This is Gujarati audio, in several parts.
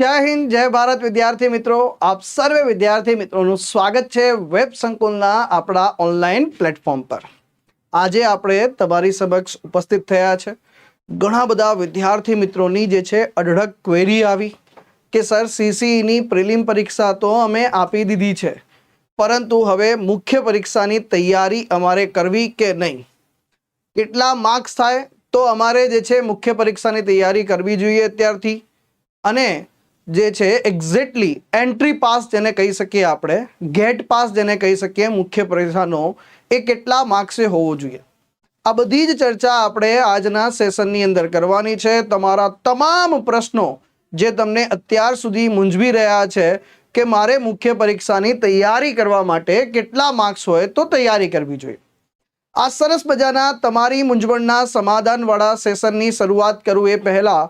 જય હિન્દ, જય ભારત વિદ્યાર્થી મિત્રો. આપ સર્વે વિદ્યાર્થી મિત્રોનું સ્વાગત છે વેબ સંકુલના આપણા ઓનલાઈન પ્લેટફોર્મ પર. આજે આપણે તમારી સમક્ષ ઉપસ્થિત થયા છે. ઘણા બધા વિદ્યાર્થી મિત્રોની જે છે અઢળક ક્વેરી આવી કે, સર સીસીઈની પ્રિલિમ પરીક્ષા તો અમે આપી દીધી છે, પરંતુ હવે મુખ્ય પરીક્ષાની તૈયારી અમારે કરવી કે નહીં? કેટલા માર્ક્સ થાય તો અમારે જે છે મુખ્ય પરીક્ષાની તૈયારી કરવી જોઈએ અત્યારથી? અને જે છે એક્ઝેક્ટલી એન્ટ્રી પાસ જેને કહી શકીએ આપણે ગેટ પાસ જેને કહી શકીએ મુખ્ય પરીક્ષાનો, એ કેટલા માર્ક્સે હોવો જોઈએ. આ બધી જ ચર્ચા આપણે આજના સેશનની અંદર કરવાની છે. તમારા તમામ પ્રશ્નો જે તમને અત્યાર સુધી મૂંઝવી રહ્યા છે કે મારે મુખ્ય પરીક્ષાની તૈયારી કરવા માટે કેટલા માર્ક્સ હોય તો તૈયારી કરવી જોઈએ. આ સરસ મજાના તમારી મૂંઝવણના સમાધાનવાળા સેશનની શરૂઆત કરું એ પહેલા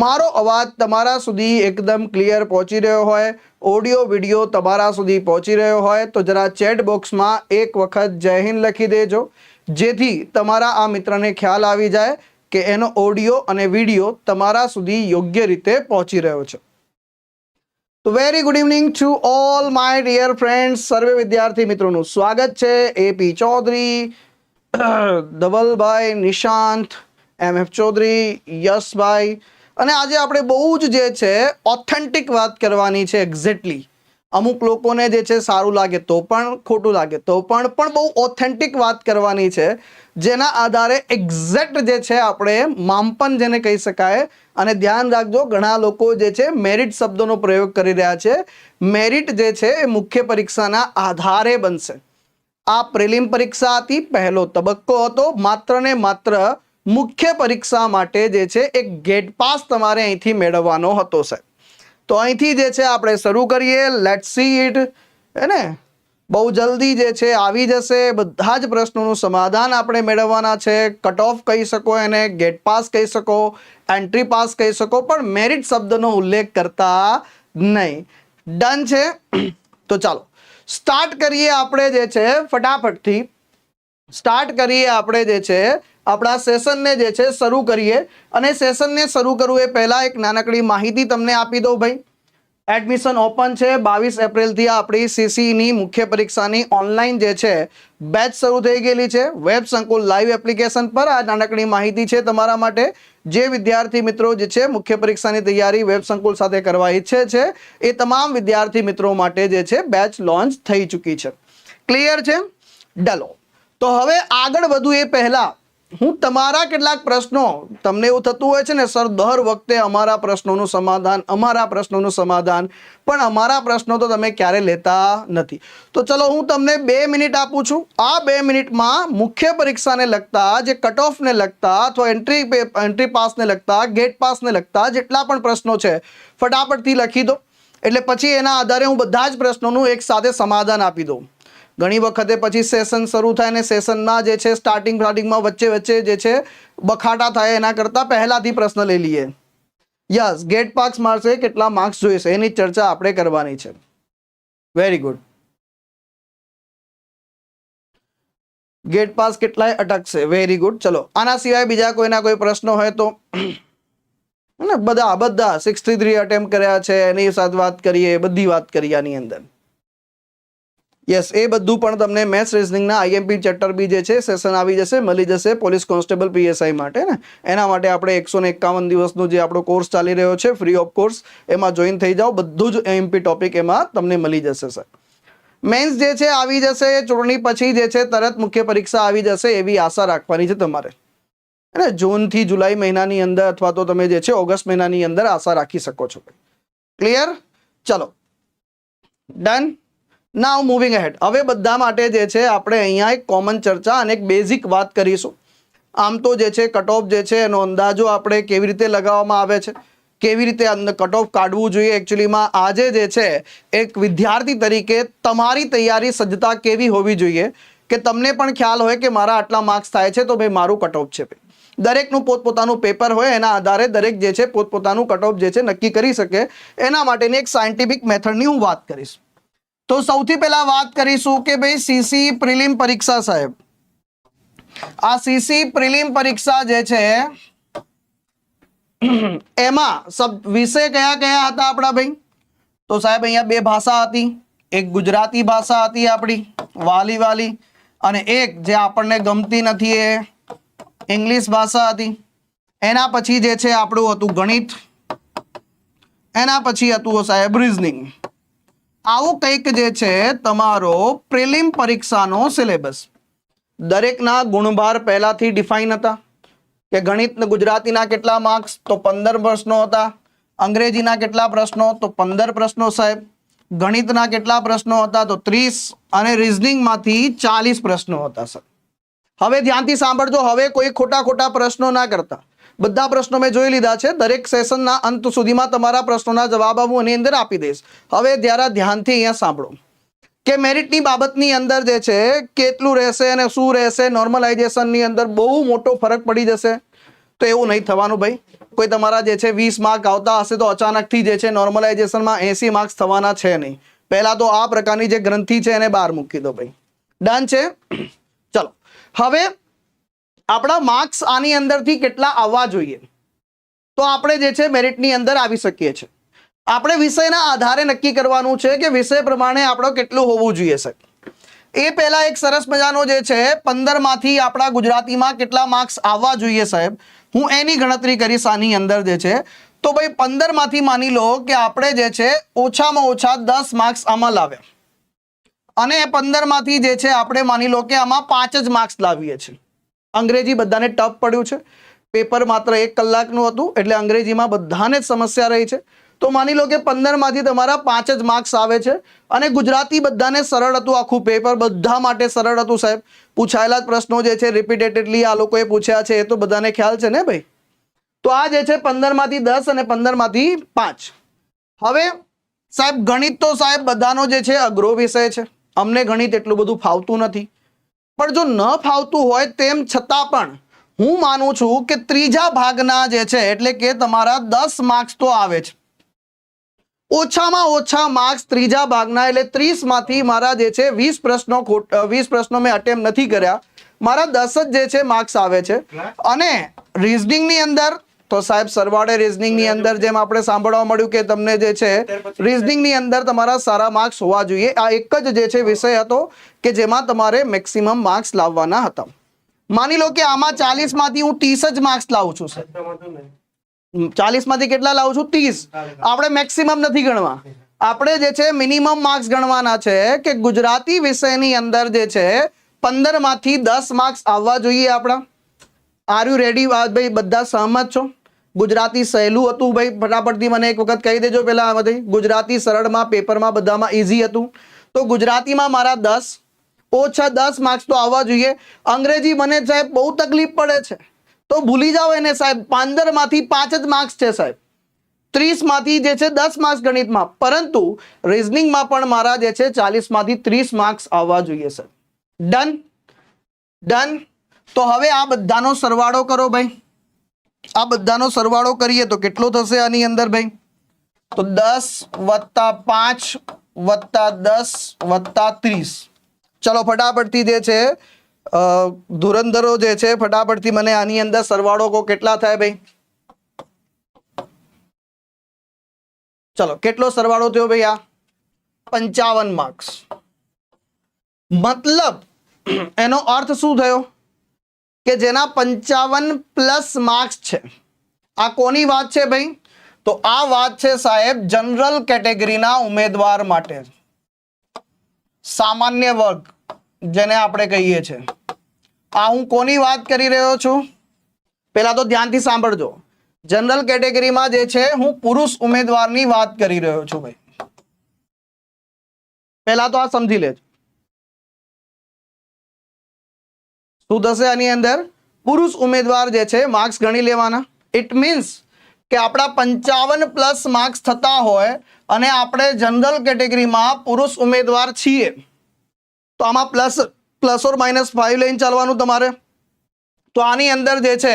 મારો અવાજ તમારા સુધી એકદમ ક્લિયર પહોંચી રહ્યો હોય ઓડિયો વિડિયો તમારા સુધી પહોંચી રહ્યો હોય, તો જરા ચેટ બોક્સમાં એક વખત જય હિન્દ લખી દેજો, જેથી તમારા આ મિત્રને ખ્યાલ આવી જાય કે એનો ઓડિયો અને વિડિયો તમારા સુધી યોગ્ય રીતે પહોંચી રહ્યો છે. તો very good evening to all my dear friends સર્વે વિદ્યાર્થી મિત્રોનું સ્વાગત છે AP Chaudhari, Dhavalbhai Nishant M F Chaudhari, Yashbhai અને આજે આપણે બહુ જ જે છે ઓથેન્ટિક વાત કરવાની છે એક્ઝેક્ટલી અમુક લોકોને જે છે, સારું લાગે તો પણ, ખોટું લાગે તો પણ પણ બહુ ઓથેન્ટિક વાત કરવાની છે, જેના આધારે એક્ઝેક્ટ જે છે, આપણે મામપન જેને કહી શકાય, અને ધ્યાન રાખજો, ઘણા લોકો જે છે મેરિટ શબ્દોનો પ્રયોગ કરી રહ્યા છે. મેરિટ જે છે, એ મુખ્ય પરીક્ષાના આધારે બનશે. આ પ્રિલિમ પરીક્ષા હતી, પહેલો તબક્કો હતો, માત્ર ને માત્ર મુખ્ય પરીક્ષા માટે જે છે, એક ગેટ પાસ તમારે અહીંથી મેળવવાનો હતો, સાહેબ. તો અહીંથી જે છે, આપણે શરૂ કરીએ. લેટ સી ઇટ હે ને? બહુ જલ્દી જે છે, આવી જશે. બધા જ પ્રશ્નોનું સમાધાન આપણે મેળવવાના છે. કટ ઓફ કહી શકો એને, ગેટ પાસ કહી શકો એન્ટ્રી પાસ કહી શકો, પણ મેરિટ શબ્દનો ઉલ્લેખ કરતા નહીં. ડન છે? તો ચાલો. સ્ટાર્ટ કરીએ આપણે જે છે, ફટાફટથી. સ્ટાર્ટ કરીએ આપણે જે છે આપણા સેશનને જે છે શરૂ કરીએ અને સેશનને શરૂ કરવું એ પહેલાં એક નાનકડી માહિતી તમને આપી દઉં ભાઈ. એડમિશન ઓપન છે બાવીસ એપ્રિલથી આપણી સીસીની મુખ્ય પરીક્ષાની ઓનલાઈન જે છે બેચ શરૂ થઈ ગયેલી છે. વેબ સંકુલ લાઈવ એપ્લિકેશન પર આ નાનકડી માહિતી છે તમારા માટે. જે વિદ્યાર્થી મિત્રો જે છે મુખ્ય પરીક્ષાની તૈયારી વેબ સંકુલ સાથે કરવા ઈચ્છે છે, એ તમામ વિદ્યાર્થી મિત્રો માટે જે છે બેચ લોન્ચ થઈ ચૂકી છે. ક્લિયર છે? ડલો. તો હવે આગળ વધુ એ પહેલાં હું તમારા કેટલાક પ્રશ્નો, તમને એવું થતું હોય છે ને, સર, દર વખતે અમારા પ્રશ્નોનું સમાધાન, અમારા પ્રશ્નોનું સમાધાન. પણ અમારા પ્રશ્નો તો તમે ક્યારે લેતા નથી. તો ચલો, હું તમને બે મિનિટ આપું છું. આ બે મિનિટમાં મુખ્ય પરીક્ષાને લગતા, જે કટ ઓફને લગતા અથવા એન્ટ્રી એન્ટ્રી પાસને લગતા ગેટ પાસને લગતા જેટલા પણ પ્રશ્નો છે, ફટાફટથી લખી દો. એટલે પછી એના આધારે હું બધા જ પ્રશ્નોનું એક સાથે સમાધાન આપી દઉં. ઘણી વખતે પછી સેશન શરૂ થાય અને સેશનમાં જે છે સ્ટાર્ટિંગ સ્ટાર્ટિંગમાં વચ્ચે વચ્ચે જે છે, બખાટા થાય એના કરતાં પહેલાંથી પ્રશ્ન લઈ લઈએ. યસ ગેટ પાસ મારશે, કેટલા માર્ક્સ જોઈશે, એની ચર્ચા આપણે કરવાની છે. વેરી ગુડ ગેટ પાસ કેટલાય અટકશે? વેરી ગુડ ચલો, આના સિવાય બીજા કોઈના કોઈ પ્રશ્નો હોય તો બધા બધા સિક્સટી થ્રી અટેમ્પ કર્યા છે, એની સાથે વાત કરીએ, બધી વાત કરીએ આની અંદર. યસ એ બધું પણ તમને મેથ્સ રિઝનિંગના આઈએમપી ચેપ્ટર બી જે છે સેશન આવી જશે, મળી જશે પોલીસ કોન્સ્ટેબલ પીએસઆઈ માટે ને? એના માટે આપણે એકસો એકાવન દિવસનો જે આપણો કોર્સ ચાલી રહ્યો છે ફ્રી ઓફ કોર્સ એમાં જોઈન થઈ જાઓ. બધું જ એમપી ટોપિક એમાં તમને મળી જશે સર મેન્સ જે છે, આવી જશે. ચૂંટણી પછી જે છે, તરત મુખ્ય પરીક્ષા આવી જશે એવી આશા રાખવાની છે તમારે. અને જૂનથી જુલાઈ મહિનાની અંદર અથવા તો તમે જે છે, ઓગસ્ટ મહિનાની અંદર આશા રાખી શકો છો. ક્લિયર ચલો. ડન નાવ મૂવિંગ અહેડ હવે બધા માટે જે છે, આપણે અહીંયા એક કોમન ચર્ચા અને એક બેઝિક વાત કરીશું. આમ તો જે છે કટ ઓફ જે છે, એનો અંદાજો આપણે કેવી રીતે લગાવવામાં આવે છે? કેવી રીતે કટ ઓફ કાઢવું જોઈએ? એકચ્યુઅલીમાં આજે જે છે, એક વિદ્યાર્થી તરીકે તમારી તૈયારી સજ્જતા કેવી હોવી જોઈએ? કે તમને પણ ખ્યાલ હોય કે મારા આટલા માર્ક્સ થાય છે, તો ભાઈ મારું કટ ઓફ છે દરેકનું પોતપોતાનું પેપર હોય, એના આધારે દરેક જે છે, પોતપોતાનું કટ ઓફ જે છે, નક્કી કરી શકે. એના માટેની એક સાયન્ટિફિક મેથડની હું વાત કરીશ. તો સૌથી પહેલા વાત કરીશું કે ભાઈ સીસી પ્રિલિમ પરીક્ષા સાહેબ. આ સીસી પ્રિલિમ પરીક્ષા જે છે, એમાં સબ, વિષય કયા કયા હતા આપણા ભાઈ? તો સાહેબ અહીંયા બે ભાષા હતી. એક ગુજરાતી ભાષા હતી આપણી, વાલી વાલી, અને એક જે આપણને ગમતી નથી એ ઇંગ્લિશ ભાષા હતી. એના પછી જે છે આપણું હતું ગણિત. એના પછી હતું સાહેબ રિઝનિંગ આવું કંઈક જે છે તમારો પ્રિલિમ પરીક્ષાનો સિલેબસ. દરેકના ગુણભાર પહેલાથી ડિફાઇન હતા. કે ગણિત ગુજરાતીના કેટલા માર્ક્સ તો પંદર પ્રશ્નો હતા. અંગ્રેજીના કેટલા પ્રશ્નો તો પંદર પ્રશ્નો સાહેબ. ગણિતના કેટલા પ્રશ્નો હતા તો ત્રીસ અને રિઝનિંગમાંથી ચાલીસ પ્રશ્નો હતા સર હવે ધ્યાનથી સાંભળજો, હવે કોઈ ખોટા ખોટા પ્રશ્નો ના કરતા. બધા પ્રશ્નો મેં જોઈ લીધા છે. દરેક સેશનના અંત સુધીમાં તમારા પ્રશ્નોના જવાબ હું એની અંદર આપી દઈશ. હવે જરા ધ્યાનથી અહીંયા સાંભળો. કે મેરિટની બાબતની અંદર જે છે, કેટલું રહેશે અને શું રહેશે નોર્મલાઇઝેશનની અંદર બહુ મોટો ફરક પડી જશે? તો એવું નહીં થવાનું ભાઈ. કોઈ તમારા જે છે, વીસ માર્ક આવતા હશે તો અચાનકથી જે છે નોર્મલાઇઝેશનમાં એસી માર્ક્સ થવાના છે નહીં. પહેલાં તો આ પ્રકારની જે ગ્રંથિ છે એને બહાર મૂકી દો ભાઈ. ડન છે? ચલો. હવે આપણા માર્ક્સ આની અંદરથી કેટલા આવવા જોઈએ. તો આપણે જે છે મેરિટની અંદર આવી શકીએ છીએ. આપણે વિષયના આધારે નક્કી કરવાનું છે કે વિષય પ્રમાણે આપણો કેટલું હોવું જોઈએ સાહેબ એ પહેલા એક સરસ મજાનો જે છે પંદરમાંથી આપણા ગુજરાતીમાં કેટલા માર્ક્સ આવવા જોઈએ સાહેબ. હું એની ગણતરી કરીશ આની અંદર જે છે. તો ભાઈ પંદરમાંથી માની લો કે આપણે જે છે ઓછામાં ઓછા દસ માર્ક્સ આમાં લાવ્યા. અને એ પંદરમાંથી જે છે આપણે માની લો કે આમાં પાંચ જ માર્ક્સ લાવીએ છીએ. અંગ્રેજી બધાને ટફ પડ્યું છે. પેપર માત્ર એક કલાકનું હતું, એટલે અંગ્રેજીમાં બધાને જ સમસ્યા રહી છે. તો માની લો કે પંદરમાંથી તમારા પાંચ જ માર્ક્સ આવે છે અને ગુજરાતી બધાને સરળ હતું આખું પેપર, બધા માટે સરળ હતું સાહેબ. પૂછાયેલા જ પ્રશ્નો જે છે રિપીટેડલી આ લોકોએ પૂછ્યા છે, એ તો બધાને ખ્યાલ છે ને ભાઈ? તો આ જે છે, પંદરમાંથી દસ અને પંદરમાંથી પાંચ. હવે સાહેબ ગણિત તો સાહેબ બધાનો જે છે, અઘરો વિષય છે. અમને ગણિત એટલું બધું ફાવતું નથી. પણ જો ન ફાવતું હોય તેમ છતાં પણ હું માનું છું કે ત્રીજા ભાગના જે છે એટલે કે તમારા દસ માર્ક્સ તો આવે છે ઓછામાં ઓછા માર્ક્સ ત્રીજા ભાગના એટલે ત્રીસમાંથી મારા જે છે વીસ પ્રશ્નો ખોટ વીસ પ્રશ્નો મેં અટેમ્પ નથી કર્યા. મારા દસ જ જે છે માર્ક્સ આવે છે. અને રિઝનિંગની અંદર તો સાહેબ સરવાળે રિઝનિંગની અંદર જેમ આપણે સાંભળવા મળ્યું કે તમને જે છે રિઝનિંગની અંદર તમારા સારા માર્ક્સ હોવા જોઈએ. આ એક જ જે છે વિષય હતો કે જેમાં તમારે મેક્સિમમ માર્ક્સ લાવવાના હતા. માની લો કે આમાં ચાલીસમાંથી હું ત્રીસ જ માર્ક્સ લાવું છું સર ચાલીસમાંથી કેટલા લાવું છું? ત્રીસ. આપણે મેક્સિમમ નથી ગણવા. આપણે જે છે મિનિમમ માર્ક્સ ગણવાના છે કે ગુજરાતી વિષયની અંદર જે છે પંદરમાંથી દસ માર્ક્સ આવવા જોઈએ આપણા. આર યુ રેડી ભાઈ બધા સહમત છો? ગુજરાતી સહેલું હતું ભાઈ, ફટાફટથી મને એક વખત કહી દેજો પેલા આમાંથી ગુજરાતી સરળમાં, પેપરમાં બધામાં ઇઝી હતું. તો ગુજરાતીમાં મારા દસ, ઓછા દસ માર્ક્સ તો આવવા જોઈએ. અંગ્રેજી મને સાહેબ બહુ તકલીફ પડે છે. તો ભૂલી જાઓ એને સાહેબ, પંદરમાંથી પાંચ જ માર્ક્સ છે સાહેબ. ત્રીસમાંથી જે છે દસ માર્ક્સ ગણિતમાં. પરંતુ રિઝનિંગમાં પણ મારા જે છે ચાલીસમાંથી ત્રીસ માર્ક્સ આવવા જોઈએ સાહેબ. ડન ડન તો હવે આ બધાનો સરવાળો કરો ભાઈ. આ બધાનો સરવાળો કરીએ તો કેટલો થશે આની અંદર ભાઈ? તો દસ વત્તા પાંચ વત્તા દસ વત્તા ત્રીસ. ચલો, ફટાફટથી જે છે ધુરંધરો જે છે, ફટાફટથી મને આની અંદર સરવાળો કો કેટલા થાય ભાઈ? ચલો, કેટલો સરવાળો થયો ભાઈ આ? પંચાવન માર્ક્સ મતલબ, એનો અર્થ શું થયો? કે જેના પંચાવન પ્લસ માર્ક્સ છે. આ કોની વાત છે ભાઈ? તો આ વાત છે સાહેબ જનરલ કેટેગરીના ઉમેદવાર માટે. સામાન્ય વર્ગ, જેને આપણે કહીએ છીએ આ હું કોની વાત કરી રહ્યો છું? પહેલાં તો ધ્યાનથી સાંભળજો. જનરલ કેટેગરીમાં જે છે, હું પુરુષ ઉમેદવારની વાત કરી રહ્યો છું ભાઈ. પહેલાં તો આ સમજી લેજો. શું થશે આની અંદર? પુરુષ ઉમેદવાર જે છે માર્ક્સ ગણી લેવાના. ઇટ મીન્સ કે આપણા પંચાવન પ્લસ માર્ક્સ થતા હોય અને આપણે જનરલ કેટેગરીમાં પુરુષ ઉમેદવાર છીએ. તો આમાં plus plus or minus five લઈને ચાલવાનું તમારે. તો આની અંદર જે છે,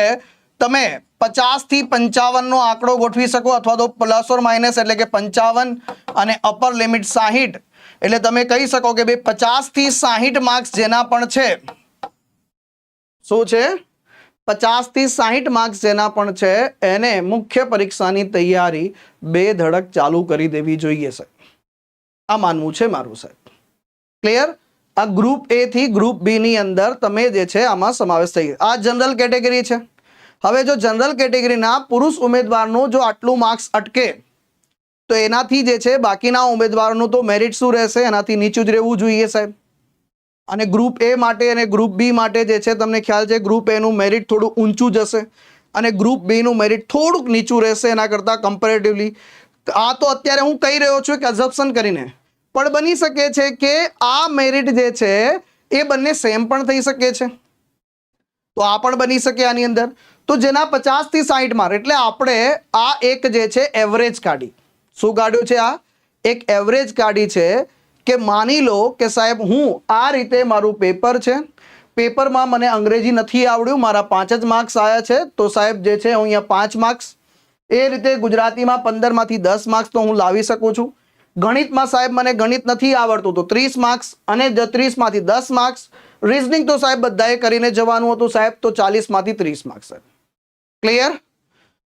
તમે પચાસથી પંચાવનનો આંકડો ગોઠવી શકો અથવા તો પ્લસ ઓર માઇનસ એટલે કે પંચાવન અને અપર લિમિટ સાહીઠ. એટલે તમે કહી શકો કે ભાઈ પચાસથી સાહીઠ માર્ક્સ જેના પણ છે. શું છે? પચાસથી સાહીઠ માર્ક્સ જેના પણ છે, એને મુખ્ય પરીક્ષાની તૈયારી બે ધડક ચાલુ કરી દેવી જોઈએ, સાહેબ. આ માનવું છે મારું, સાહેબ. ક્લિયર આ ગ્રુપ એ થી ગ્રુપ બી ની અંદર તમે જે છે, આમાં સમાવેશ થઈ આ જનરલ કેટેગરી છે. હવે જો જનરલ કેટેગરીના પુરુષ ઉમેદવારનું જો આટલું માર્ક્સ અટકે, તો એનાથી જે છે, બાકીના ઉમેદવારોનું તો મેરિટ શું રહેશે? એનાથી નીચું જ રહેવું જોઈએ, સાહેબ. અને ગ્રુપ એ માટે અને ગ્રુપ બી માટે જે છે, તમને ખ્યાલ છે ગ્રુપ એનું મેરિટ થોડું ઊંચું જશે અને ગ્રુપ બીનું મેરિટ થોડુંક નીચું રહેશે એના કરતાં કમ્પેરેટિવલી આ તો અત્યારે હું કહી રહ્યો છું કે અઝપ્શન કરીને. પણ બની શકે છે કે આ મેરિટ જે છે, એ બંને સેમ પણ થઈ શકે છે. તો આ પણ બની શકે આની અંદર. તો જેના પચાસથી સાઠ માર્ક એટલે આપણે આ એક જે છે એવરેજ કાઢી. શું કાઢ્યું છે આ? એક એવરેજ કાઢી છે કે માની લો કે સાહેબ, હું આ રીતે મારું પેપર છે, પેપરમાં મને અંગ્રેજી નથી આવડ્યું, મારા પાંચ જ માર્ક્સ આવ્યા છે, તો સાહેબ જે છે, હું અહીંયા પાંચ માર્ક્સ એ રીતે ગુજરાતીમાં પંદરમાંથી દસ માર્ક્સ તો હું લાવી શકું છું. ગણિતમાં સાહેબ મને ગણિત નથી આવડતું, તો ત્રીસ માર્ક્સ અને ત્રીસમાંથી દસ માર્ક્સ રિઝનિંગ તો સાહેબ બધાએ કરીને જવાનું હતું સાહેબ, તો ચાલીસમાંથી ત્રીસ માર્ક્સ સાહેબ. ક્લિયર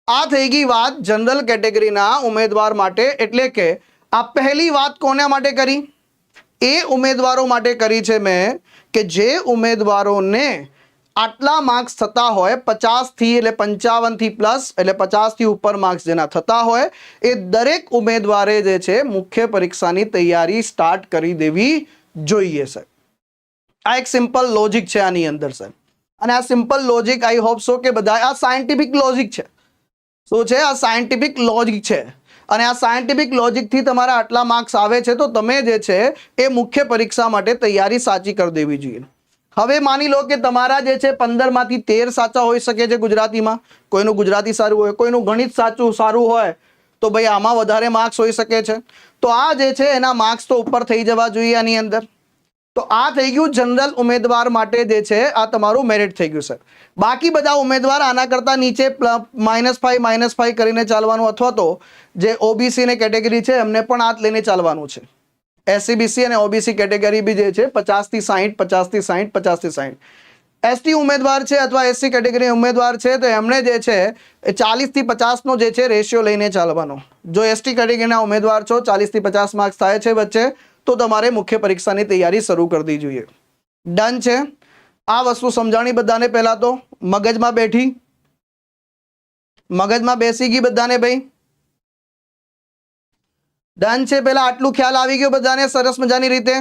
આ થઈ ગઈ વાત જનરલ કેટેગરીના ઉમેદવાર માટે, એટલે કે આ પહેલી વાત કોના માટે કરી? એ ઉમેદવારો માટે કરી છે મેં કે જે ઉમેદવારોને આટલા માર્ક્સ થતા હોય પચાસથી એટલે પંચાવનથી પ્લસ એટલે પચાસથી ઉપર માર્ક્સ જેના થતા હોય, એ દરેક ઉમેદવારે જે છે મુખ્ય પરીક્ષાની તૈયારી સ્ટાર્ટ કરી દેવી જોઈએ સાહેબ આ એક સિમ્પલ લોજિક છે આની અંદર સાહેબ અને આ simple logic I hope so કે બધા આ સાયન્ટિફિક લોજિક છે. શું છે? આ સાયન્ટિફિક લોજિક છે. અને આ સાયન્ટિફિક લોજિકથી તમારા આટલા માર્ક્સ આવે છે, તો તમે જે છે એ મુખ્ય પરીક્ષા માટે તૈયારી સાચી કરી દેવી જોઈએ. હવે માની લો કે તમારા જે છે પંદરમાંથી તેર સાચા હોઈ શકે છે ગુજરાતીમાં. કોઈનું ગુજરાતી સારું હોય, કોઈનું ગણિત સાચું, સારું હોય, તો ભાઈ આમાં વધારે માર્ક્સ હોઈ શકે છે. તો આ જે છે એના માર્ક્સ તો ઉપર થઈ જવા જોઈએ આની અંદર. તો આ થઈ ગયું જનરલ ઉમેદવાર માટે જે છે, આ તમારું મેરિટ થઈ ગયું સર બાકી બધા ઉમેદવાર આના કરતાં નીચે માઇનસ ફાઈવ માઇનસ ફાઈવ કરીને ચાલવાનું અથવા તો જે ઓબીસી ને કેટેગરી છે, એમને પણ આ લઈને ચાલવાનું છે. એસસીબીસી અને ઓબીસી કેટેગરી બી જે છે, પચાસથી સાહીઠ પચાસથી સાહીઠ પચાસથી સાહીઠ એસટી ઉમેદવાર છે અથવા એસસી કેટેગરી ઉમેદવાર છે, તો એમણે જે છે, એ ચાલીસથી પચાસનો જે છે રેશિયો લઈને ચાલવાનો. જો એસટી કેટેગરીના ઉમેદવાર છો, ચાલીસથી પચાસ માર્ક્સ થાય છે વચ્ચે તો તમારે મુખ્ય પરીક્ષાની તૈયારી શરૂ કરી દેવી જોઈએ. ડન છે. આ વસ્તુ સમજાણી બધાને પહેલા તો. મગજમાં બેઠી. મગજમાં બેસી ગઈ બધાને ભાઈ. ડન છે. પેલા આટલું ખ્યાલ આવી ગયો બધાને સરસ મજાની રીતે.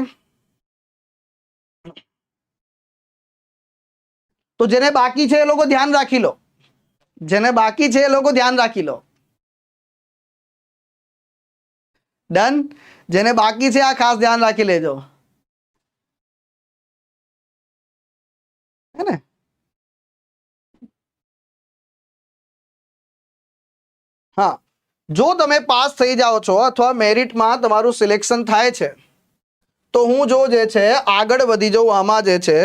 તો જેને બાકી છે એ લોકો ધ્યાન રાખી લો. જેને બાકી છે એ લોકો ધ્યાન રાખી લો. ડન જેને બાકી છે, આ ખાસ ધ્યાન રાખી લેજો. હે ને? હા. જો તમે પાસ થઈ જાઓ છો અથવા મેરિટમાં તમારું સિલેક્શન થાય છે, તો હું જો જે છે, આગળ વધી જાઉં, આમાં જે છે,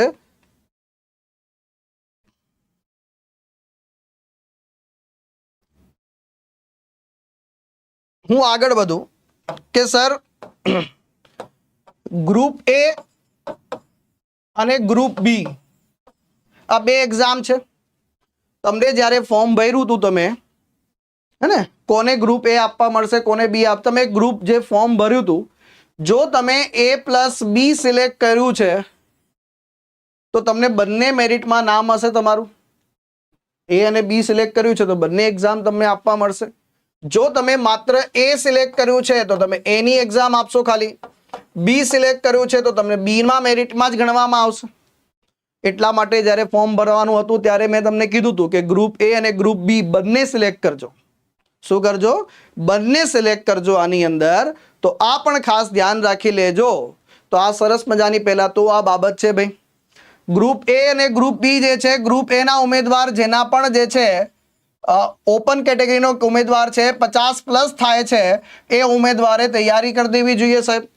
હું આગળ વધું. કે સર ગ્રુપ એ અને ગ્રુપ બી આ બે એક્ઝામ છે. તમને જ્યારે ફોર્મ ભર્યું હતું તમે, હે ને, કોને ગ્રુપ એ આપવા મળશે, કોને બી આપ, તમે ગ્રુપ જે ફોર્મ ભર્યું હતું, જો તમે એ પ્લસ બી સિલેક્ટ કર્યું છે, તો તમને બંને મેરિટમાં નામ હશે તમારું. એ અને બી સિલેક્ટ કર્યું છે, તો બંને એક્ઝામ તમને આપવા મળશે. જો તમે માત્ર એ સિલેક્ટ કર્યું છે, તો તમે એની એક્ઝામ આપશો ખાલી. બી સિલેક્ટ કર્યું છે, તો તમને બીમાં મેરિટમાં જ ગણવામાં આવશે. એટલા માટે જ્યારે ફોર્મ ભરવાનું હતું, ત્યારે મેં તમને કીધું હતું કે ગ્રુપ એ અને ગ્રુપ બી બંને સિલેક્ટ કરજો. શું કરજો? બંને સિલેક્ટ કરજો આની અંદર. તો આ પણ ખાસ ધ્યાન રાખી લેજો. તો આ સરસ મજાની પહેલાં તો આ બાબત છે ભાઈ. ગ્રુપ એ અને ગ્રુપ બી જે છે ગ્રુપ એના ઉમેદવાર જેના પણ જે છે ઓપન કેટેગરીનો ઉમેદવાર છે, પચાસ પ્લસ થાય છે, એ ઉમેદવારે તૈયારી કરી દેવી જોઈએ સાહેબ.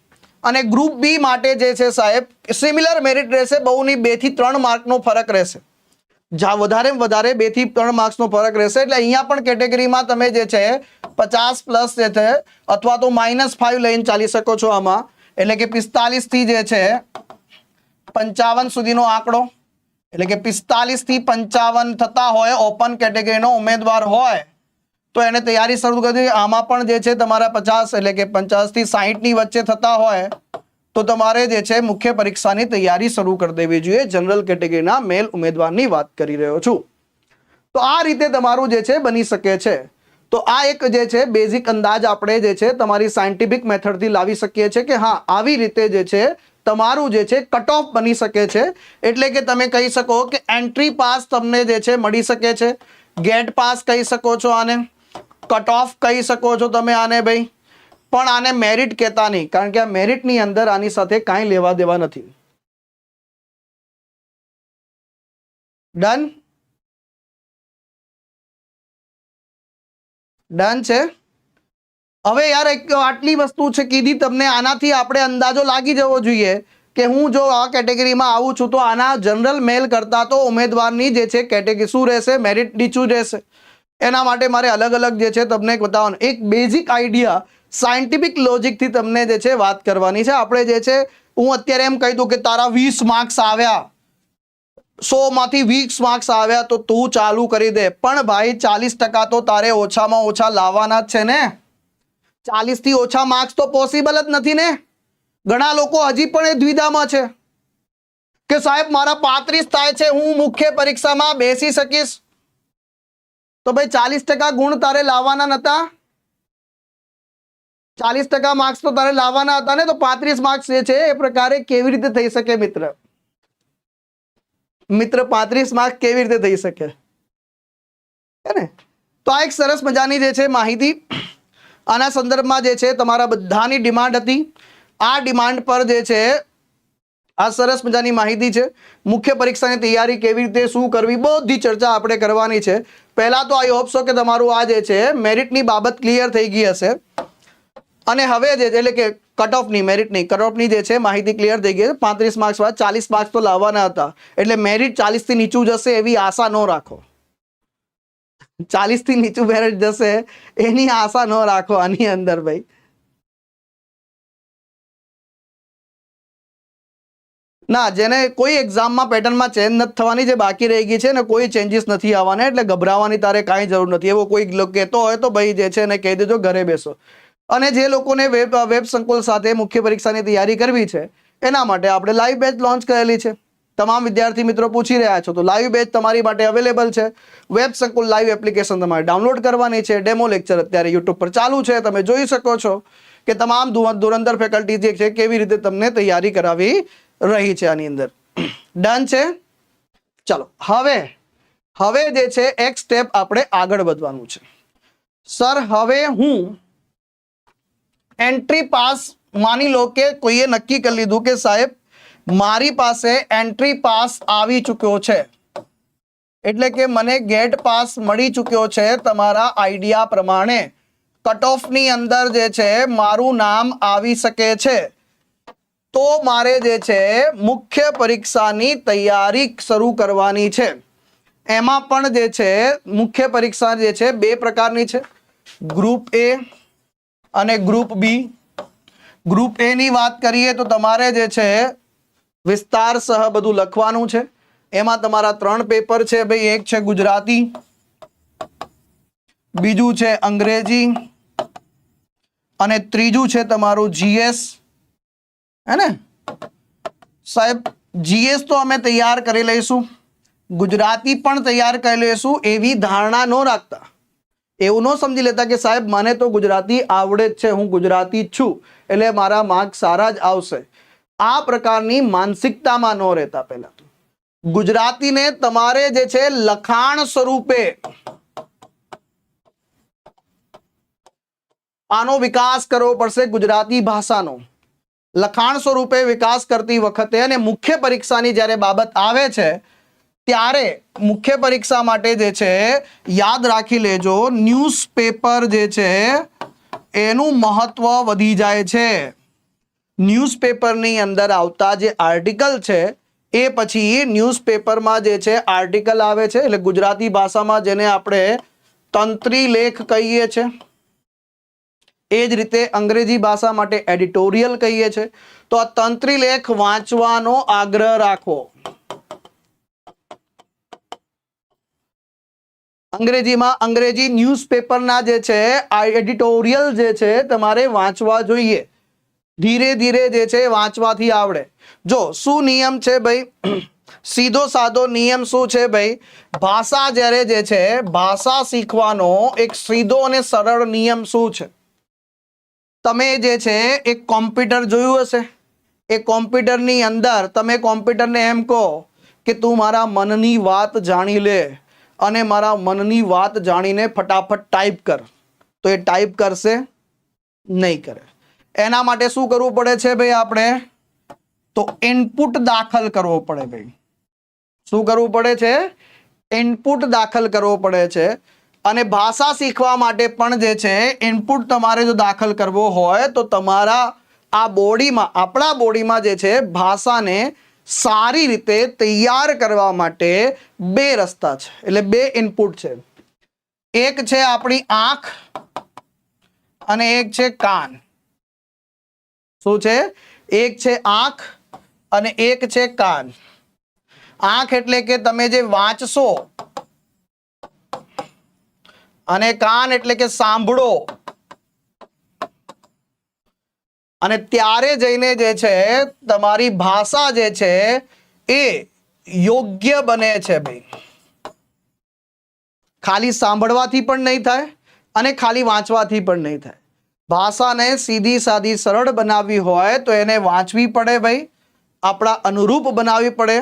અને ગ્રુપ બી માટે જે છે સાહેબ સિમિલર મેરિટ રહેશે, બહુની બેથી ત્રણ માર્કનો ફરક રહેશે. જ્યાં વધારે વધારે બેથી ત્રણ માર્ક્સનો ફરક રહેશે, એટલે અહીંયા પણ કેટેગરીમાં તમે જે છે, પચાસ પ્લસ જે છે, અથવા તો માઇનસ ફાઇવ લઈને ચાલી શકો છો આમાં. એટલે કે પિસ્તાલીસથી જે છે, પંચાવન સુધીનો આંકડો. એટલે કે પિસ્તાલીસથી પંચાવન થતા હોય ઓપન કેટેગરીનો ઉમેદવાર હોય, તો એને તૈયારી શરૂ કરી દેવી. આમાં પણ જે છે તમારા પચાસ એટલે કે પચાસથી સાહીઠની વચ્ચે થતા હોય, તો તમારે જે છે મુખ્ય પરીક્ષાની તૈયારી શરૂ કરી દેવી જોઈએ. જનરલ કેટેગરીના મેલ ઉમેદવારની વાત કરી રહ્યો છું. તો આ રીતે તમારું જે છે બની શકે છે. તો આ એક જે છે બેઝિક અંદાજ આપણે જે છે તમારી સાયન્ટિફિક મેથડથી લાવી શકીએ છીએ કે હા, આવી રીતે જે છે તમારું જે છે કટ ઓફ બની શકે છે. એટલે કે તમે કહી શકો કે એન્ટ્રી પાસ તમને જે છે, મળી શકે છે. ગેટ પાસ કહી શકો છો આને. કટ ઓફ કહી શકો છો તમે આને ભાઈ. પણ આને મેરિટ કહેતા નહીં. કારણ કે આ મેરિટની અંદર આની સાથે કાંઈ લેવા દેવા નથી. ડન ડન છે? હવે યાર એક આટલી વસ્તુ છે કીધી તમને, આનાથી આપણે અંદાજો લાગી જવો જોઈએ કે હું જો આ કેટેગરીમાં આવું છું તો આના જનરલ મેલ કરતા તો ઉમેદવારની જે છે કેટેગરી શું રહેશે મેરિટ નીચું રહેશે? એના માટે મારે અલગ અલગ જે છે તમને બતાવવાનું. એક બેઝિક આઈડિયા સાયન્ટિફિક લોજિકથી તમને જે છે વાત કરવાની છે. આપણે જે છે, હું અત્યારે એમ કહી દઉં કે તારા વીસ માર્ક્સ આવ્યા. સો માંથી વીસ માર્ક્સ આવ્યા તો તું ચાલુ કરી દે. પણ ભાઈ ચાલીસ ટકા તો તારે ઓછામાં ઓછા લાવવાના જ છે ને? ચાલીસથી ઓછા માર્ક્સ તો પોસિબલ જ નથી ને? ઘણા લોકો હજી પણ એ દ્વિધામાં છે. કે સાહેબ, મારા પાંત્રીસ થાય છે, હું મુખ્ય પરીક્ષામાં બેસી શકીશ. તો ભાઈ, ચાલીસ ટકા ગુણ તારે લાવવાના નતા? ચાલીસ ટકા માર્ક્સ તો તારે લાવવાના હતા ને? તો પાંત્રીસ માર્ક્સ જે છે, એ પ્રકારે કેવી રીતે થઈ શકે મિત્ર? મિત્ર, પાંત્રીસ માર્ક્સ કેવી રીતે થઈ શકે? હે ને? તો આ એક સરસ મજાની જે છે માહિતી. આના સંદર્ભમાં જે છે, તમારા બધાની ડિમાન્ડ હતી. આ ડિમાન્ડ પર જે છે, આ સરસ મજાની માહિતી છે. મુખ્ય પરીક્ષાની તૈયારી કેવી રીતે, શું કરવી, બધી ચર્ચા આપણે કરવાની છે. પહેલાં તો આઈ હોપ સો કે તમારું આ જે છે મેરિટની બાબત ક્લિયર થઈ ગઈ હશે. અને હવે જે એટલે કે કટ ઓફની મેરિટની કટ ઓફની જે છે, માહિતી ક્લિયર થઈ ગઈ છે. પાંત્રીસ માર્ક્સ બાદ ચાલીસ માર્ક્સ તો લાવવાના હતા. એટલે મેરિટ ચાલીસથી નીચું જશે એવી આશા ન રાખો. ચાલીસથી નીચું બેરેજ જશે, એની આશા ન રાખો આની અંદર ભાઈ. ના, જેને કોઈ એક્ઝામમાં પેટર્નમાં ચેન્જ નથી થવાની જે બાકી રહી ગઈ છે ને કોઈ ચેન્જીસ નથી આવવાના, એટલે ગભરાવાની તારે કાંઈ જરૂર નથી. એવો કોઈ કહેતો હોય તો ભાઈ જે છે એને કહી દેજો, ઘરે બેસો. અને જે લોકોને વેબ વેબ સંકુલ સાથે મુખ્ય પરીક્ષાની તૈયારી કરવી છે, એના માટે આપણે લાઈવ બેચ લોન્ચ કરેલી છે. તમામ વિદ્યાર્થી મિત્રો પૂછી રહ્યા છો, તો લાઈવ બેચ તમારી માટે અવેલેબલ છે. વેબ સંકુલ લાઈવ એપ્લિકેશન તમારે ડાઉનલોડ કરવાની છે. ડેમો લેક્ચર અત્યારે યુટ્યુબ પર ચાલુ છે. તમે જોઈ શકો છો કે તમામ ધુરંધર ફેકલ્ટી જે છે, કેવી રીતે તમને તૈયારી કરાવી રહી છે આની અંદર. ડન છે? ચલો, હવે હવે જે છે, એક સ્ટેપ આપણે આગળ વધવાનું છે. સર હવે હું એન્ટ્રી પાસ માની લો કે કોઈએ નક્કી કરી લીધું કે સાહેબ મારી પાસે એન્ટ્રી પાસ આવી ચૂક્યો છે. એટલે કે મને ગેટ પાસ મળી ચૂક્યો છે તમારા આઈડિયા પ્રમાણે. કટ ઓફની અંદર જે છે, મારું નામ આવી શકે છે. તો મારે જે છે, મુખ્ય પરીક્ષાની તૈયારી શરૂ કરવાની છે. એમાં પણ જે છે, મુખ્ય પરીક્ષા જે છે, બે પ્રકારની છે. ગ્રુપ એ અને ગ્રુપ બી ગ્રુપ એની વાત કરીએ તો તમારે જે છે વિસ્તાર સહ બધું લખવાનું છે. એમાં તમારા ત્રણ પેપર છે ભાઈ, એક છે ગુજરાતી, બીજું છે અંગ્રેજી અને ત્રીજું છે તમારું જીએસ. હે ને? સાહેબ, જીએસ તો અમે તૈયાર કરી લઈશું. ગુજરાતી પણ તૈયાર કરી લઈશું, એવી ધારણા ન રાખતા. એવું ન સમજી લેતા કે સાહેબ, મને તો ગુજરાતી આવડે જ છે, હું ગુજરાતી જ છું. એટલે મારા માર્ક સારા જ આવશે. આ પ્રકારની માનસિકતામાં ન રહેતા પહેલા ગુજરાતીને તમારે જે છે લખાણ સ્વરૂપે આનો વિકાસ કરવો પડશે ગુજરાતી ભાષાનો. લખાણ સ્વરૂપે વિકાસ કરતી વખતે અને મુખ્ય પરીક્ષાની જ્યારે બાબત આવે છે, ત્યારે મુખ્ય પરીક્ષા માટે જે છે યાદ રાખી લેજો, ન્યૂઝપેપર જે છે, એનું મહત્વ વધી જાય છે. ન્યૂઝપેપરની અંદર આવતા જે આર્ટિકલ છે, એ પછી ન્યૂઝપેપરમાં જે છે, આર્ટિકલ આવે છે, એટલે ગુજરાતી ભાષામાં જેને આપણે તંત્રી લેખ કહીએ છીએ એ જ રીતે અંગ્રેજી ભાષા માટે એડિટોરિયલ કહીએ છીએ તો આ તંત્રી લેખ વાંચવાનો આગ્રહ રાખવો અંગ્રેજીમાં અંગ્રેજી ન્યૂઝપેપરના જે છે, આ એડિટોરિયલ જે છે, તમારે વાંચવા જોઈએ. ધીરે ધીરે જે છે વાંચવાથી આવડે. જો, શું નિયમ છે ભાઈ? સીધો સાધો નિયમ શું છે ભાઈ? ભાષા જ્યારે જે છે, ભાષા શીખવાનો એક સીધો અને સરળ નિયમ શું છે? તમે જે છે, એક કોમ્પ્યુટર જોયું હશે. એ કોમ્પ્યુટરની અંદર તમે કોમ્પ્યુટરને એમ કહો કે તું મારા મનની વાત જાણી લે અને મારા મનની વાત જાણીને ફટાફટ ટાઈપ કર. તો એ ટાઈપ કરશે? નહીં કરે. એના માટે શું કરવું પડે છે ભાઈ આપણે? તો ઇનપુટ દાખલ કરવો પડે ભાઈ. શું કરવું પડે છે? ઇનપુટ દાખલ કરવો પડે છે. અને ભાષા શીખવા માટે પણ જે છે ઇનપુટ તમારે જો દાખલ કરવો હોય, તો તમારા આ બોડીમાં, આપણા બોડીમાં જે છે, ભાષાને સારી રીતે તૈયાર કરવા માટે બે રસ્તા છે. એટલે બે ઇનપુટ છે. એક છે આપણી આંખ અને એક છે કાન. શું છે? એક છે આંખ અને એક છે કાન. આંખ એટલે કે તમે જે વાંચશો અને કાન એટલે કે સાંભળો. અને ત્યારે જઈને જે છે, તમારી ભાષા જે છે એ યોગ્ય બને છે ભાઈ. ખાલી સાંભળવાથી પણ નહીં થાય અને ખાલી વાંચવાથી પણ નહીં થાય. ભાષાને સીધી સાદી સરળ બનાવવી હોય તો એને વાંચવી પડે ભાઈ. આપણા અનુરૂપ બનાવવી પડે.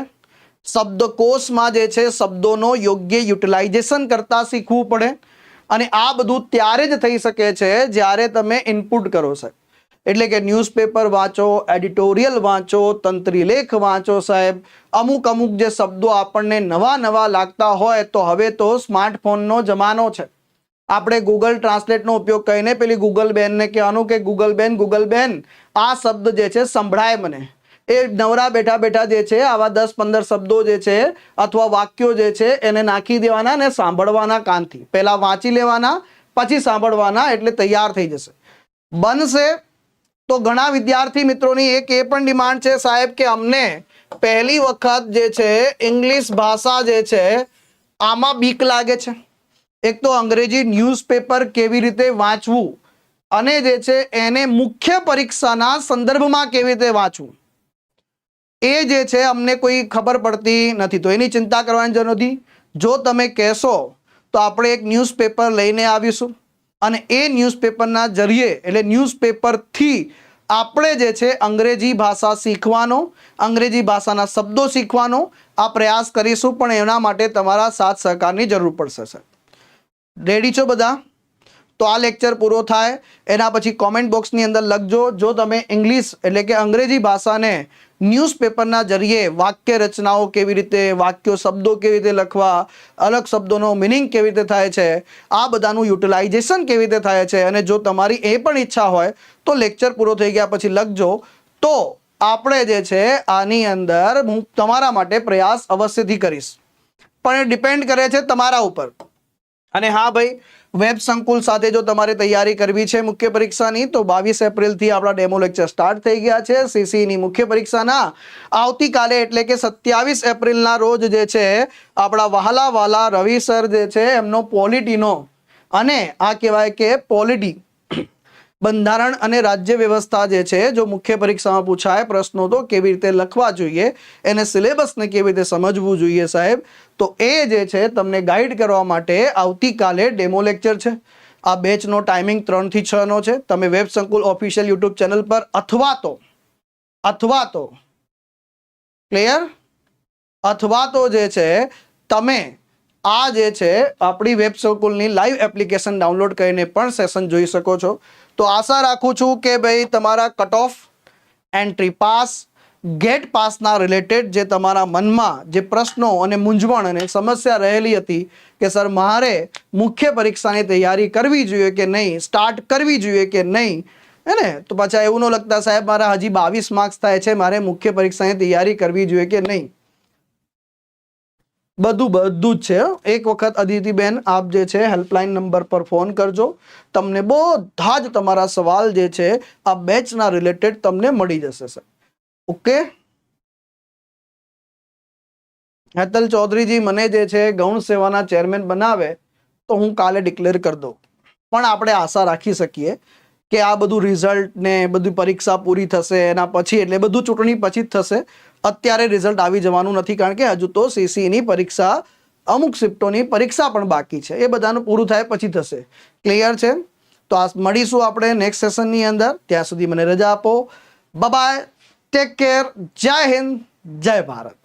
શબ્દકોશમાં જે છે શબ્દોનો યોગ્ય યુટિલાઇઝેશન કરતા શીખવું પડે. અને આ બધું ત્યારે જ થઈ શકે છે જ્યારે તમે ઇનપુટ કરો સાહેબ. એટલે કે ન્યૂઝપેપર વાંચો, એડિટોરિયલ વાંચો તંત્રી લેખ વાંચો સાહેબ. અમુક અમુક જે શબ્દો આપણને નવા નવા લાગતા હોય તો હવે તો સ્માર્ટફોનનો જમાનો છે. આપણે ગૂગલ ટ્રાન્સલેટનો ઉપયોગ કરીને પેલી ગૂગલ બેનને કહેવાનું કે ગૂગલ બેન ગૂગલ બેન, આ શબ્દ જે છે સંભળાય મને. એ નવરા બેઠા બેઠા જે છે, આવા દસ પંદર શબ્દો જે છે અથવા વાક્યો જે છે એને નાખી દેવાના અને સાંભળવાના કાનથી. પહેલાં વાંચી લેવાના, પછી સાંભળવાના એટલે તૈયાર થઈ જશે. બનશે તો ઘણા વિદ્યાર્થી મિત્રોની એક એ પણ ડિમાન્ડ છે સાહેબ કે અમને પહેલી વખત જે છે ઇંગ્લિશ ભાષા જે છે, આમાં બીક લાગે છે. એક તો અંગ્રેજી ન્યૂઝપેપર કેવી રીતે વાંચવું અને જે છે એને મુખ્ય પરીક્ષાના સંદર્ભમાં કેવી રીતે વાંચવું. એ જે છે અમને કોઈ ખબર પડતી નથી. તો એની ચિંતા કરવાની જરૂર નથી. જો તમે કહેશો તો આપણે એક ન્યૂઝપેપર લઈને આવીશું અને એ ન્યૂઝપેપરના જરીએ એટલે ન્યૂઝપેપરથી આપણે જે છે અંગ્રેજી ભાષા શીખવાનો, અંગ્રેજી ભાષાના શબ્દો શીખવાનો આ પ્રયાસ કરીશું. પણ એના માટે તમારા સાથ સહકારની જરૂર પડશે, સર. રેડી છો બધા? તો આ લેક્ચર પૂરો થાય. એના પછી કોમેન્ટ બોક્સની અંદર લખજો. જો તમે ઇંગ્લિશ એટલે કે અંગ્રેજી ભાષાને ન્યૂઝપેપરના જરીએ વાક્ય રચનાઓ કેવી રીતે, વાક્યો શબ્દો કેવી રીતે લખવા, અલગ શબ્દોનો મિનિંગ કેવી રીતે થાય છે, આ બધાનું યુટિલાઇઝેશન કેવી રીતે થાય છે અને જો તમારી એ પણ ઈચ્છા હોય તો લેક્ચર પૂરો થઈ ગયા પછી લખજો. તો આપણે જે છે આની અંદર હું તમારા માટે પ્રયાસ અવશ્યથી કરીશ. પણ એ ડિપેન્ડ કરે છે તમારા ઉપર. અને હા ભાઈ, વેબ સંકુલ સાથે જો તમારે તૈયારી કરવી છે મુખ્ય પરીક્ષાની, તો બાવીસ એપ્રિલથી આપણા ડેમો લેક્ચર સ્ટાર્ટ થઈ ગયા છે. સીસીની મુખ્ય પરીક્ષાના આવતીકાલે એટલે કે સત્યાવીસ એપ્રિલના રોજ જે છે, આપણા વહાલા વાલા રવિ સર જે છે, એમનો પોલિટીનો અને આ કહેવાય કે પોલિટી બંધારણ અને રાજ્ય વ્યવસ્થા જે છે, જો મુખ્ય પરીક્ષામાં પૂછાય પ્રશ્નો, તો કેવી રીતે લખવા જોઈએ? એને સિલેબસને કેવી રીતે સમજવું જોઈએ સાહેબ? તો એ જે છે, તમને ગાઈડ કરવા માટે આવતીકાલે ડેમો લેક્ચર છે. આ બેચનો ટાઈમિંગ ત્રણથી છનો છે. તમે વેબ સંકુલ ઓફિશિયલ યુટ્યુબ ચેનલ પર અથવા તો અથવા તો, ક્લિયર? અથવા તો જે છે, તમે આ જે છે, આપણી વેબ સર્કુલની લાઈવ એપ્લિકેશન ડાઉનલોડ કરીને પણ સેશન જોઈ શકો છો. તો આશા રાખું છું કે ભાઈ તમારા cut off entry pass gate પાસના related જે તમારા મનમાં જે પ્રશ્નો અને મૂંઝવણ અને સમસ્યા રહેલી હતી કે, સર, મારે મુખ્ય પરીક્ષાની તૈયારી કરવી જોઈએ કે નહીં? સ્ટાર્ટ કરવી જોઈએ કે નહીં? હે ને? તો પાછા એવું ન લગતા સાહેબ, મારા હજી બાવીસ માર્ક્સ થાય છે. મારે મુખ્ય પરીક્ષાની તૈયારી કરવી જોઈએ કે નહીં? બધું બધું જ છે એક વખત અદિતિબેન, આપ જે છે હેલ્પલાઇન નંબર પર ફોન કરજો. તમને બધા જ તમારા સવાલ જે છે, આ બેચના રિલેટેડ તમને મળી જશે સર ઓકે હેતલ ચૌધરીજી મને જે છે, ગૌણ સેવાના ચેરમેન બનાવે, તો હું કાલે ડિક્લેર કરી દઉં. પણ આપણે આશા રાખી શકીએ કે આ બધું રિઝલ્ટ ને બધી પરીક્ષા પૂરી થશે, એના પછી એટલે બધું ચૂંટણી પછી જ થશે. અત્યારે રિઝલ્ટ આવી જવાનું નથી, કારણ કે હજુ તો સીસીની પરીક્ષા, અમુક શિફ્ટોની પરીક્ષા પણ બાકી છે. એ બધાનું પૂરું થાય પછી થશે. ક્લિયર છે? તો આ મળીશું આપણે નેક્સ્ટ સેશનની અંદર. ત્યાં સુધી મને રજા આપો. બાય ટેક કેર જય હિન્દ. જય ભારત.